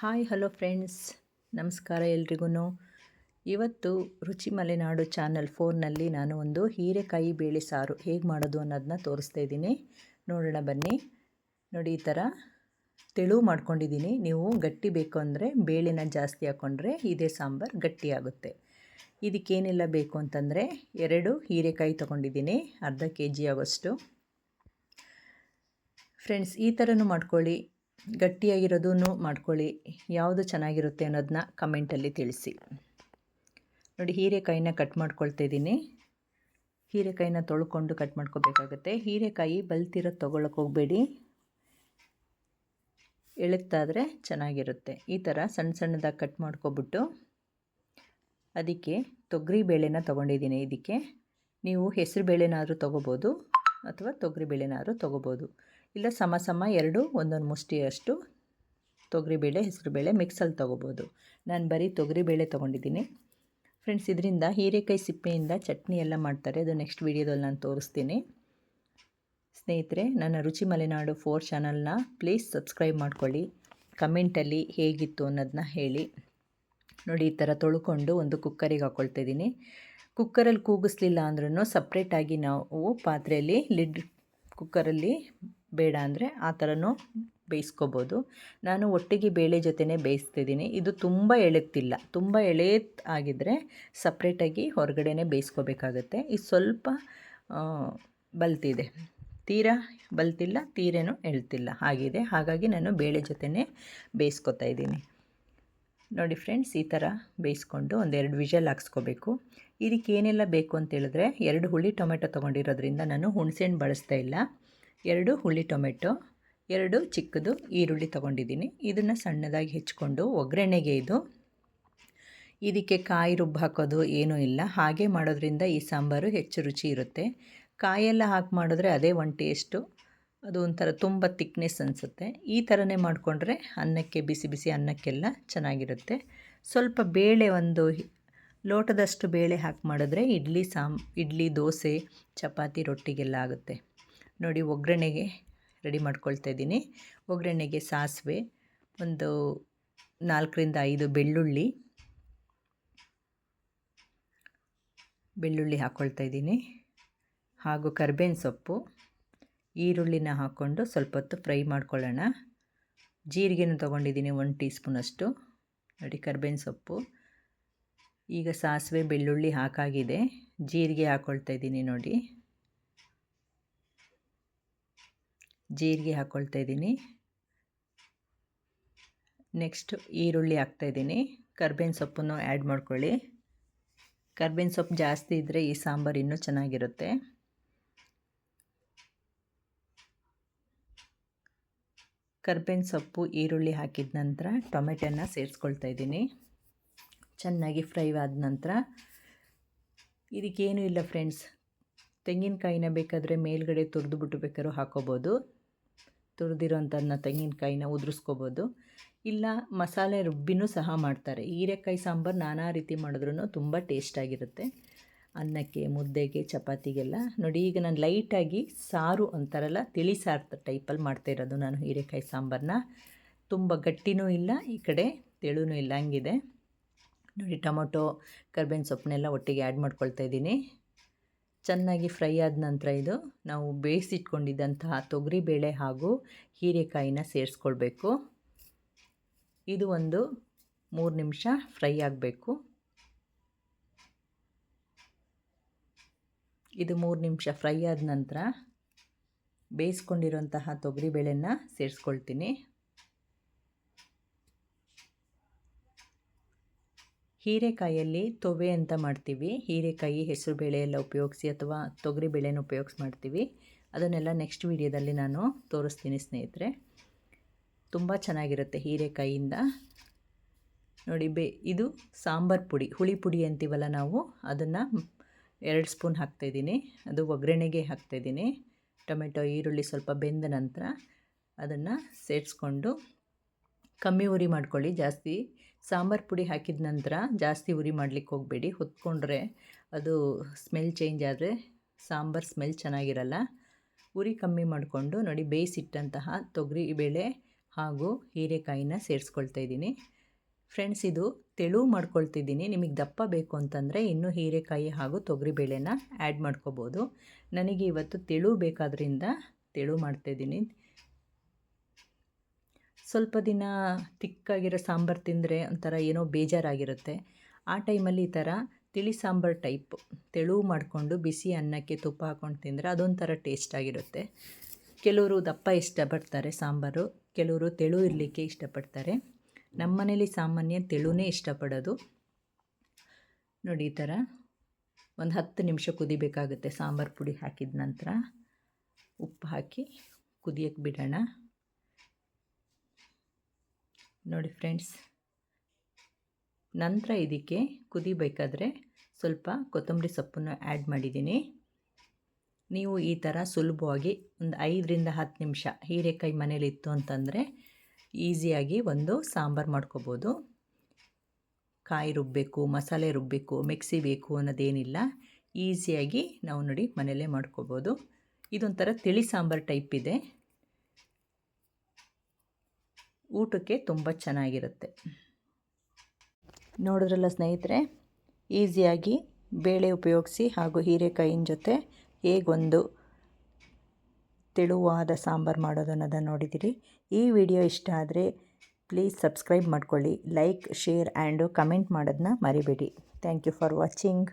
Hi, hello friends. ನಮಸ್ಕಾರ ಎಲ್ರಿಗೂ ಇವತ್ತು ರುಚಿ ಮಲೆನಾಡು ಚಾನಲ್ ಫೋರ್ನಲ್ಲಿ ನಾನು ಒಂದು ಹೀರೆಕಾಯಿ ಬೇಳೆ ಸಾರು ಹೇಗೆ ಮಾಡೋದು ಅನ್ನೋದನ್ನ ತೋರಿಸ್ತಾ ಇದ್ದೀನಿ. ನೋಡೋಣ ಬನ್ನಿ. ನೋಡಿ, ಈ ಥರ ತೆಳು ಮಾಡ್ಕೊಂಡಿದ್ದೀನಿ. ನೀವು ಗಟ್ಟಿ ಬೇಕು ಅಂದರೆ ಬೇಳೆನ ಜಾಸ್ತಿ ಹಾಕ್ಕೊಂಡ್ರೆ ಇದೇ ಸಾಂಬಾರು ಗಟ್ಟಿಯಾಗುತ್ತೆ ಇದಕ್ಕೇನೆಲ್ಲ ಬೇಕು ಅಂತಂದರೆ ಎರಡು ಹೀರೆಕಾಯಿ ತೊಗೊಂಡಿದ್ದೀನಿ, ಅರ್ಧ ಕೆ ಜಿ ಆಗೋಷ್ಟು. ಫ್ರೆಂಡ್ಸ್, ಈ ಥರನೂ ಮಾಡ್ಕೊಳ್ಳಿ. ಗಟ್ಟಿಯಾಗಿರೋದನ್ನು ಮಾಡ್ಕೊಳ್ಳಿ. ಯಾವುದು ಚೆನ್ನಾಗಿರುತ್ತೆ ಅನ್ನೋದನ್ನ ಕಮೆಂಟಲ್ಲಿ ತಿಳಿಸಿ. ನೋಡಿ, ಹೀರೆಕಾಯಿನ ಕಟ್ ಮಾಡ್ಕೊಳ್ತಾ ಇದ್ದೀನಿ. ಹೀರೆಕಾಯಿನ ತೊಳ್ಕೊಂಡು ಕಟ್ ಮಾಡ್ಕೋಬೇಕಾಗತ್ತೆ. ಹೀರೆಕಾಯಿ ಬಲ್ತಿರೋದು ತೊಗೊಳಕ್ಕೆ ಹೋಗಬೇಡಿ. ಎಳಕ್ತಾದರೆ ಚೆನ್ನಾಗಿರುತ್ತೆ. ಈ ಥರ ಸಣ್ಣ ಸಣ್ಣದಾಗಿ ಕಟ್ ಮಾಡ್ಕೊಬಿಟ್ಟು ಅದಕ್ಕೆ ತೊಗರಿ ಬೇಳೆನ ತೊಗೊಂಡಿದ್ದೀನಿ ಇದಕ್ಕೆ. ನೀವು ಹೆಸರು ಬೇಳೆನಾದರೂ ತೊಗೋಬೋದು ಅಥವಾ ತೊಗರಿ ಬೇಳೆನಾದರೂ ತೊಗೋಬೋದು. ಇಲ್ಲ ಸಮ ಸಮ ಎರಡು, ಒಂದೊಂದು ಮುಷ್ಟಿಯಷ್ಟು ತೊಗರಿಬೇಳೆ, ಹೆಸರುಬೇಳೆ ಮಿಕ್ಸಲ್ಲಿ ತೊಗೋಬೋದು. ನಾನು ಬರೀ ತೊಗರಿಬೇಳೆ ತೊಗೊಂಡಿದ್ದೀನಿ. ಫ್ರೆಂಡ್ಸ್, ಇದರಿಂದ ಹೀರೆಕಾಯಿ ಸಿಪ್ಪೆಯಿಂದ ಚಟ್ನಿ ಎಲ್ಲ ಮಾಡ್ತಾರೆ. ಅದು ನೆಕ್ಸ್ಟ್ ವೀಡಿಯೋದಲ್ಲಿ ನಾನು ತೋರಿಸ್ತೀನಿ. ಸ್ನೇಹಿತರೆ, ನನ್ನ ರುಚಿ ಮಲೆನಾಡು ಫೋರ್ ಚಾನಲ್ನ ಪ್ಲೀಸ್ ಸಬ್ಸ್ಕ್ರೈಬ್ ಮಾಡ್ಕೊಳ್ಳಿ. ಕಮೆಂಟಲ್ಲಿ ಹೇಗಿತ್ತು ಅನ್ನೋದನ್ನ ಹೇಳಿ. ನೋಡಿ, ಈ ಥರ ತೊಳ್ಕೊಂಡು ಒಂದು ಕುಕ್ಕರಿಗೆ ಹಾಕ್ಕೊಳ್ತಾ ಇದ್ದೀನಿ ಕುಕ್ಕರಲ್ಲಿ ಕೂಗಿಸ್ಲಿಲ್ಲ ಅಂದ್ರೂ ಸಪ್ರೇಟಾಗಿ ನಾವು ಪಾತ್ರೆಯಲ್ಲಿ ಲಿಡ್, ಕುಕ್ಕರಲ್ಲಿ ಬೇಡ ಅಂದರೆ ಆ ಥರನೂ ಬೇಯಿಸ್ಕೋಬೋದು. ನಾನು ಒಟ್ಟಿಗೆ ಬೇಳೆ ಜೊತೆನೇ ಬೇಯಿಸ್ತಿದ್ದೀನಿ. ಇದು ತುಂಬ ಎಳೆತ್ತಿಲ್ಲ ತುಂಬ ಎಳೆತ್ ಆಗಿದ್ದರೆ ಸಪ್ರೇಟಾಗಿ ಹೊರಗಡೆನೇ ಬೇಯಿಸ್ಕೋಬೇಕಾಗತ್ತೆ. ಇದು ಸ್ವಲ್ಪ ಬಲ್ತಿದೆ. ತೀರಾ ಬಲ್ತಿಲ್ಲ, ತೀರೇನೂ ಎಳ್ತಿಲ್ಲ. ಆಗಿದೆ ಹಾಗಾಗಿ ನಾನು ಬೇಳೆ ಜೊತೆನೇ ಬೇಯಿಸ್ಕೊತಾ ಇದ್ದೀನಿ. ನೋಡಿ ಫ್ರೆಂಡ್ಸ್ ಈ ಥರ ಬೇಯಿಸ್ಕೊಂಡು ಒಂದೆರಡು ವಿಷಲ್ ಹಾಕ್ಸ್ಕೋಬೇಕು. ಇದಕ್ಕೆ ಏನೆಲ್ಲ ಬೇಕು ಅಂತ ಹೇಳಿದ್ರೆ, ಎರಡು ಹುಳಿ ಟೊಮೆಟೊ ತೊಗೊಂಡಿರೋದ್ರಿಂದ ನಾನು ಹುಣಸೆಹಣ್ಣು ಬಳಸ್ತಾ ಇಲ್ಲ. ಎರಡು ಹುಳಿ ಟೊಮೆಟೊ, ಎರಡು ಚಿಕ್ಕದು ಈರುಳ್ಳಿ ತೊಗೊಂಡಿದ್ದೀನಿ. ಇದನ್ನು ಸಣ್ಣದಾಗಿ ಹೆಚ್ಕೊಂಡು ಒಗ್ಗರಣೆಗೆ ಇದು. ಇದಕ್ಕೆ ಕಾಯಿ ರುಬ್ಬು ಹಾಕೋದು ಏನೂ ಇಲ್ಲ. ಹಾಗೆ ಮಾಡೋದ್ರಿಂದ ಈ ಸಾಂಬಾರು ಹೆಚ್ಚು ರುಚಿ ಇರುತ್ತೆ. ಕಾಯೆಲ್ಲ ಹಾಕಿ ಮಾಡಿದ್ರೆ ಅದೇ ಒಂದು ಟೇಸ್ಟು. ಅದು ಒಂಥರ ತುಂಬ ತಿಕ್ನೆಸ್ ಅನಿಸುತ್ತೆ. ಈ ಥರನೇ ಮಾಡಿಕೊಂಡ್ರೆ ಅನ್ನಕ್ಕೆ ಬಿಸಿ ಬಿಸಿ ಅನ್ನಕ್ಕೆಲ್ಲ ಚೆನ್ನಾಗಿರುತ್ತೆ. ಸ್ವಲ್ಪ ಬೇಳೆ ಒಂದು ಲೋಟದಷ್ಟು ಬೇಳೆ ಹಾಕಿ ಮಾಡಿದ್ರೆ ಇಡ್ಲಿ ಸಾಂ, ಇಡ್ಲಿ ದೋಸೆ, ಚಪಾತಿ ರೊಟ್ಟಿಗೆಲ್ಲ ಆಗುತ್ತೆ. ನೋಡಿ ಒಗ್ಗರಣೆಗೆ ರೆಡಿ ಮಾಡ್ಕೊಳ್ತಾ ಇದ್ದೀನಿ. ಒಗ್ಗರಣೆಗೆ ಸಾಸಿವೆ, ಒಂದು ನಾಲ್ಕರಿಂದ ಐದು ಬೆಳ್ಳುಳ್ಳಿ. ಬೆಳ್ಳುಳ್ಳಿ ಹಾಕ್ಕೊಳ್ತಾ ಇದ್ದೀನಿ. ಹಾಗೂ ಕರ್ಬೇವಿನ ಸೊಪ್ಪು. ಈರುಳ್ಳಿನ ಹಾಕ್ಕೊಂಡು ಸ್ವಲ್ಪ ಹೊತ್ತು ಫ್ರೈ ಮಾಡ್ಕೊಳ್ಳೋಣ. ಜೀರಿಗೆನ ತೊಗೊಂಡಿದ್ದೀನಿ ಒಂದು ಟೀ ಸ್ಪೂನಷ್ಟು ನೋಡಿ ಕರ್ಬೇವಿನ ಸೊಪ್ಪು. ಈಗ ಸಾಸಿವೆ, ಬೆಳ್ಳುಳ್ಳಿ ಹಾಕಾಗಿದೆ. ಜೀರಿಗೆ ಹಾಕ್ಕೊಳ್ತಾ ಇದ್ದೀನಿ ನೋಡಿ. ಜೀರಿಗೆ ಹಾಕ್ಕೊಳ್ತಾ ಇದ್ದೀನಿ. ನೆಕ್ಸ್ಟ್ ಈರುಳ್ಳಿ ಹಾಕ್ತಾಯಿದ್ದೀನಿ ಕರ್ಬೇವಿನ ಸೊಪ್ಪನ್ನು ಆ್ಯಡ್ ಮಾಡ್ಕೊಳ್ಳಿ. ಕರ್ಬೇವಿನ ಸೊಪ್ಪು ಜಾಸ್ತಿ ಇದ್ದರೆ ಈ ಸಾಂಬಾರು ಇನ್ನೂ ಚೆನ್ನಾಗಿರುತ್ತೆ. ಕರ್ಬೇವಿನ ಸೊಪ್ಪು, ಈರುಳ್ಳಿ ಹಾಕಿದ ನಂತರ ಟೊಮೆಟೊನ ಸೇರಿಸ್ಕೊಳ್ತಾ ಇದ್ದೀನಿ. ಚೆನ್ನಾಗಿ ಫ್ರೈ ಆದ ನಂತರ ಇದಕ್ಕೇನೂ ಇಲ್ಲ ಫ್ರೆಂಡ್ಸ್. ತೆಂಗಿನಕಾಯಿನ ಬೇಕಾದರೆ ಮೇಲ್ಗಡೆ ತುರಿದು ಬಿಟ್ಟು ಬೇಕಾದ್ರೂ ಹಾಕೋಬೋದು. ತುರಿದಿರೋಂಥದ್ದನ್ನ ತೆಂಗಿನಕಾಯಿನ ಉದುರಿಸ್ಕೋಬೋದು. ಇಲ್ಲ, ಮಸಾಲೆ ರುಬ್ಬಿನೂ ಸಹ ಮಾಡ್ತಾರೆ. ಹೀರೆಕಾಯಿ ಸಾಂಬಾರು ನಾನಾ ರೀತಿ ಮಾಡಿದ್ರೂ ತುಂಬ ಟೇಸ್ಟಾಗಿರುತ್ತೆ ಅನ್ನಕ್ಕೆ, ಮುದ್ದೆಗೆ, ಚಪಾತಿಗೆಲ್ಲ. ನೋಡಿ, ಈಗ ನಾನು ಲೈಟಾಗಿ ಸಾರು ಅಂತಾರಲ್ಲ, ತಿಳಿ ಸಾರು ಟೈಪಲ್ಲಿ ಮಾಡ್ತಾಯಿರೋದು ನಾನು ಹೀರೆಕಾಯಿ ಸಾಂಬಾರನ್ನ ತುಂಬ ಗಟ್ಟಿನೂ ಇಲ್ಲ, ಈ ಕಡೆ ತೆಳೂ ಇಲ್ಲ, ಹಂಗಿದೆ. ನೋಡಿ, ಟೊಮೊಟೊ, ಕರ್ಬೇವಿನ ಸೊಪ್ಪನ್ನೆಲ್ಲ ಒಟ್ಟಿಗೆ ಆ್ಯಡ್ ಮಾಡ್ಕೊಳ್ತಾ ಇದ್ದೀನಿ. ಚೆನ್ನಾಗಿ ಫ್ರೈ ಆದ ನಂತರ ಇದು ನಾವು ಬೇಯಿಸಿಟ್ಕೊಂಡಿದ್ದಂತಹ ತೊಗರಿಬೇಳೆ ಹಾಗೂ ಹೀರೆಕಾಯಿನ ಸೇರಿಸ್ಕೊಳ್ಬೇಕು. ಇದು ಒಂದು ಮೂರು ನಿಮಿಷ ಫ್ರೈ ಆಗಬೇಕು. ಇದು ಮೂರು ನಿಮಿಷ ಫ್ರೈ ಆದ ನಂತರ ಬೇಯಿಸ್ಕೊಂಡಿರೋಂತಹ ತೊಗರಿಬೇಳೆನ ಸೇರಿಸ್ಕೊಳ್ತೀನಿ. ಹೀರೆಕಾಯಲ್ಲಿ ತೊವೆ ಅಂತ ಮಾಡ್ತೀವಿ. ಹೀರೆಕಾಯಿ ಹೆಸರುಬೇಳೆ ಎಲ್ಲ ಉಪಯೋಗಿಸಿ ಅಥವಾ ತೊಗರಿ ಬೇಳೆನ ಉಪಯೋಗಿಸಿ ಮಾಡ್ತೀವಿ. ಅದನ್ನೆಲ್ಲ ನೆಕ್ಸ್ಟ್ ವೀಡಿಯೋದಲ್ಲಿ ನಾನು ತೋರಿಸ್ತೀನಿ ಸ್ನೇಹಿತರೆ. ತುಂಬ ಚೆನ್ನಾಗಿರುತ್ತೆ ಹೀರೆಕಾಯಿಯಿಂದ ನೋಡಿ ಬೇ, ಇದು ಸಾಂಬಾರು ಪುಡಿ, ಹುಳಿ ಪುಡಿ ಅಂತೀವಲ್ಲ ನಾವು, ಅದನ್ನು ಎರಡು ಸ್ಪೂನ್ ಹಾಕ್ತಾಯಿದ್ದೀನಿ ಅದು ಒಗ್ಗರಣೆಗೆ ಹಾಕ್ತಾಯಿದ್ದೀನಿ ಟೊಮೆಟೊ, ಈರುಳ್ಳಿ ಸ್ವಲ್ಪ ಬೆಂದ ನಂತರ ಅದನ್ನು ಸೇರಿಸ್ಕೊಂಡು ಕಮ್ಮಿ ಉರಿ ಮಾಡ್ಕೊಳ್ಳಿ, ಜಾಸ್ತಿ ಸಾಂಬಾರು ಪುಡಿ ಹಾಕಿದ ನಂತರ ಜಾಸ್ತಿ ಉರಿ ಮಾಡಲಿಕ್ಕೆ ಹೋಗಬೇಡಿ. ಹೊತ್ಕೊಂಡ್ರೆ ಅದು ಸ್ಮೆಲ್ ಚೇಂಜ್ ಆದರೆ ಸಾಂಬಾರು ಸ್ಮೆಲ್ ಚೆನ್ನಾಗಿರಲ್ಲ. ಉರಿ ಕಮ್ಮಿ ಮಾಡಿಕೊಂಡು ನೋಡಿ ಬೇಯಿಸಿಟ್ಟಂತಹ ತೊಗರಿ, ಬೇಳೆ ಹಾಗೂ ಹೀರೆಕಾಯಿನ ಸೇರಿಸ್ಕೊಳ್ತಾ ಇದ್ದೀನಿ. ಫ್ರೆಂಡ್ಸ್, ಇದು ತೆಳು ಮಾಡ್ಕೊಳ್ತಿದ್ದೀನಿ. ನಿಮಗೆ ದಪ್ಪ ಬೇಕು ಅಂತಂದರೆ ಇನ್ನೂ ಹೀರೆಕಾಯಿ ಹಾಗೂ ತೊಗರಿಬೇಳೆನ ಆ್ಯಡ್ ಮಾಡ್ಕೋಬೋದು. ನನಗೆ ಇವತ್ತು ತೆಳು ಬೇಕಾದ್ರಿಂದ ತೆಳು ಮಾಡ್ತಾಯಿದ್ದೀನಿ ಸ್ವಲ್ಪ ದಿನ ತಿಕ್ಕಾಗಿರೋ ಸಾಂಬಾರು ತಿಂದರೆ ಒಂಥರ ಏನೋ ಬೇಜಾರಾಗಿರುತ್ತೆ. ಆ ಟೈಮಲ್ಲಿ ಈ ಥರ ತಿಳಿ ಸಾಂಬಾರು ಟೈಪ್ ತೆಳು ಮಾಡಿಕೊಂಡು ಬಿಸಿ ಅನ್ನಕ್ಕೆ ತುಪ್ಪ ಹಾಕ್ಕೊಂಡು ತಿಂದರೆ ಅದೊಂಥರ ಟೇಸ್ಟಾಗಿರುತ್ತೆ ಕೆಲವರು ದಪ್ಪ ಇಷ್ಟಪಡ್ತಾರೆ ಸಾಂಬಾರು, ಕೆಲವರು ತೆಳು ಇರಲಿಕ್ಕೆ ಇಷ್ಟಪಡ್ತಾರೆ. ನಮ್ಮ ಮನೇಲಿ ಸಾಮಾನ್ಯ ತೆಳುನೇ ಇಷ್ಟಪಡೋದು. ನೋಡಿ ಈ ಥರ ಒಂದು ಹತ್ತು ನಿಮಿಷ ಕುದಿಬೇಕಾಗುತ್ತೆ ಸಾಂಬಾರು ಪುಡಿ ಹಾಕಿದ ನಂತರ. ಉಪ್ಪು ಹಾಕಿ ಕುದಿಯಕ್ಕೆ ಬಿಡೋಣ. ನೋಡಿ ಫ್ರೆಂಡ್ಸ್. ನಂತರ ಇದಕ್ಕೆ ಕುದಿಬೇಕಾದ್ರೆ ಸ್ವಲ್ಪ ಕೊತ್ತಂಬರಿ ಸೊಪ್ಪನ್ನು ಆ್ಯಡ್ ಮಾಡಿದ್ದೀನಿ. ನೀವು ಈ ಥರ ಸುಲಭವಾಗಿ ಒಂದು ಐದರಿಂದ ಹತ್ತು ನಿಮಿಷ ಹೀರೆಕಾಯಿ ಮನೇಲಿತ್ತು ಅಂತಂದರೆ ಈಸಿಯಾಗಿ ಒಂದು ಸಾಂಬಾರು ಮಾಡ್ಕೋಬೋದು. ಕಾಯಿ ರುಬ್ಬಬೇಕು ಮಸಾಲೆ ರುಬ್ಬಬೇಕು ಮಿಕ್ಸಿ ಬೇಕು ಅನ್ನೋದೇನಿಲ್ಲ. ಈಸಿಯಾಗಿ ನಾವು ನೋಡಿ ಮನೆಯಲ್ಲೇ ಮಾಡ್ಕೋಬೋದು. ಇದೊಂಥರ ತಿಳಿ ಸಾಂಬಾರು ಟೈಪ್ ಇದೆ. ಊಟಕ್ಕೆ ತುಂಬ ಚೆನ್ನಾಗಿರುತ್ತೆ. ನೋಡಿದ್ರಲ್ಲ ಸ್ನೇಹಿತರೆ, ಈಸಿಯಾಗಿ ಬೇಳೆ ಉಪಯೋಗಿಸಿ ಹಾಗೂ ಹೀರೆಕಾಯಿನ ಜೊತೆ ಹೇಗೊಂದು ತೆಳುವಾದ ಸಾಂಬಾರು ಮಾಡೋದು ಅನ್ನೋದನ್ನು ನೋಡಿದ್ದೀರಿ ಈ ವಿಡಿಯೋ ಇಷ್ಟ ಆದರೆ ಪ್ಲೀಸ್ ಸಬ್ಸ್ಕ್ರೈಬ್ ಮಾಡ್ಕೊಳ್ಳಿ, ಲೈಕ್, ಶೇರ್ ಆ್ಯಂಡು ಕಮೆಂಟ್ ಮಾಡೋದನ್ನ ಮರಿಬೇಡಿ. Thank you for watching.